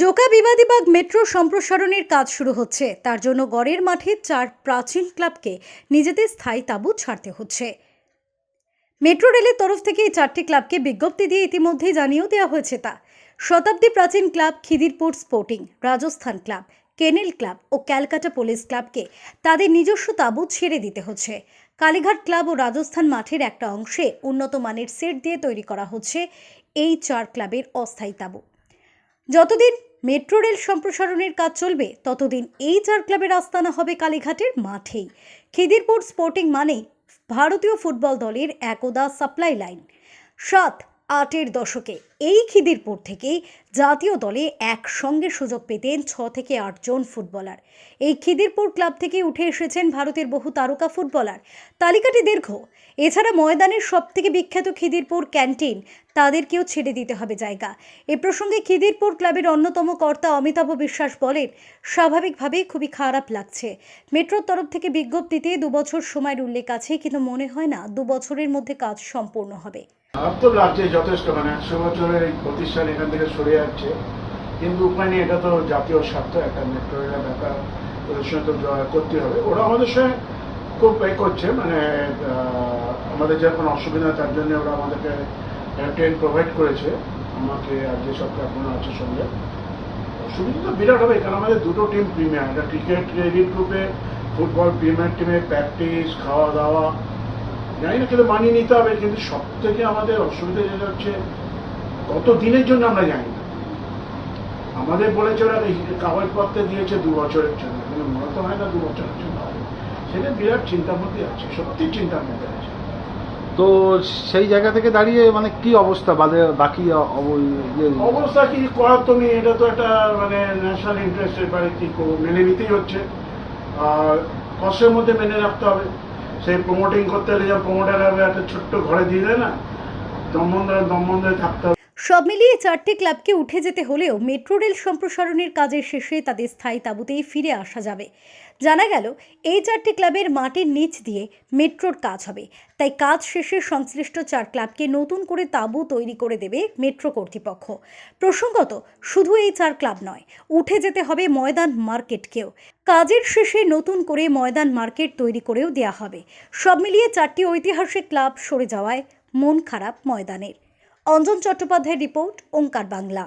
Joka Bibadibag metro সম্প্রসারণের কাজ শুরু হচ্ছে। তার জন্য গড়ের মাঠে চার প্রাচীন ক্লাবকে নিজেদের স্থায়ী তাঁবু ছাড়তে হচ্ছে। মেট্রো রেলের তরফ থেকে এই চারটি ক্লাবকে বিজ্ঞপ্তি দিয়ে ইতিমধ্যেই জানিয়েও দেওয়া হয়েছে তা। শতাব্দী প্রাচীন club Khidirpur sporting, Rajasthan club, kennel club ও ক্যালকাটা পুলিশ ক্লাবকে তাদের নিজস্ব তাঁবু ছেড়ে দিতে হচ্ছে। কালীঘাট ক্লাব ও রাজস্থান মাঠের একটা অংশে উন্নত মানের সেট দিয়ে তৈরি করা হচ্ছে এই চার ক্লাবের অস্থায়ী তাঁবু। যতদিন মেট্রো রেল সম্প্রসারণের কাজ চলবে, ততদিন এই চার ক্লাবের আস্তানা হবে কালীঘাটের মাঠেই। খিদিরপুর স্পোর্টিং মানেই ভারতীয় ফুটবল দলের একদা সাপ্লাই লাইন। সাত, আটের দশকে। এই খিদিরপুর থেকেই জাতীয় দলে একসঙ্গে সুযোগ পেতেন ছ থেকে আটজন ফুটবলার। এই খিদিরপুর ক্লাব থেকে উঠে এসেছেন ভারতের বহু তারকা ফুটবলার। তালিকাটি দীর্ঘ। এছাড়া ময়দানের সবথেকে বিখ্যাত খিদিরপুর ক্যান্টিন তাদেরকেও ছেড়ে দিতে হবে জায়গা। এ প্রসঙ্গে খিদিরপুর ক্লাবের অন্যতম কর্তা অমিতাভ বিশ্বাস বলেন, স্বাভাবিকভাবেই খুবই খারাপ লাগছে। মেট্রোর তরফ থেকে বিজ্ঞপ্তিতে দুবছর সময়ের উল্লেখ আছে, কিন্তু মনে হয় না দুবছরের মধ্যে কাজ সম্পূর্ণ হবে। তো লাগছে যথেষ্ট মানে এই প্রতিষ্ঠান এখান থেকে সরে যাচ্ছে কিন্তু উপায় নেই এটা তো জাতীয় স্বার্থ, একটা মেট্রো রেলের ব্যাপার সঙ্গে তো করতে হবে। ওরা আমাদের সঙ্গে খুব এ করছে মানে আমাদের যখন অসুবিধা, তার জন্য ওরা আমাদেরকে ট্রেন প্রোভাইড করেছে। আমাকে আর যে সব ক্লাবগুলো আছে সঙ্গে। অসুবিধা তো বিরাট হবে, কারণ আমাদের দুটো টিম প্রিমিয়ার একটা ক্রিকেট এলিট গ্রুপে ফুটবল প্রিমিয়ার টিমে প্র্যাকটিস খাওয়া দাওয়া জানি না, কিন্তু মানিয়ে নিতে হবে, কিন্তু সব থেকে আমাদের অসুবিধা যেটা হচ্ছে কত দিনের জন্য আমরা জানি না আমাদের বলেছে ওরা কাগজপত্রে দিয়েছে দু বছরের জন্য কিন্তু মনে তো হয় না দু বছরের জন্য হবে সেটা বিরাট চিন্তার মধ্যে আছে সত্যি চিন্তার মধ্যে আছে তো সেই জায়গা থেকে দাঁড়িয়ে মানে কি অবস্থা বাদে বাকি ইয়ে অবস্থা কি করার তো নেই এটা তো একটা মানে ন্যাশনাল ইন্টারেস্টের ব্যাপারে কি মেনে নিতেই হচ্ছে আর কষ্টের মধ্যে মেনে রাখতে হবে সেই প্রমোটিং করতে হলে যেমন প্রমোটার একটা ছোট্ট ঘরে দিয়ে দেয় না দমবন্ধে দমবন্ধে থাকতে হবে সব মিলিয়ে চারটি ক্লাবকে উঠে যেতে হলেও মেট্রো রেল সম্প্রসারণের কাজের শেষে তাদের স্থায়ী তাঁবুতেই ফিরে আসা যাবে। জানা গেল, এই চারটি ক্লাবের মাটির নিচ দিয়ে মেট্রোর কাজ হবে। তাই কাজ শেষে সংশ্লিষ্ট চার ক্লাবকে নতুন করে তাঁবু তৈরি করে দেবে মেট্রো কর্তৃপক্ষ। প্রসঙ্গত, শুধু এই চার ক্লাব নয়, উঠে যেতে হবে ময়দান মার্কেটকেও। কাজের শেষে নতুন করে ময়দান মার্কেট তৈরি করেও দেওয়া হবে। সব মিলিয়ে চারটি ঐতিহাসিক ক্লাব সরে যাওয়ায় মন খারাপ ময়দানের। অঞ্জন চট্টোপাধ্যায়ের রিপোর্ট ওঙ্কার বাংলা।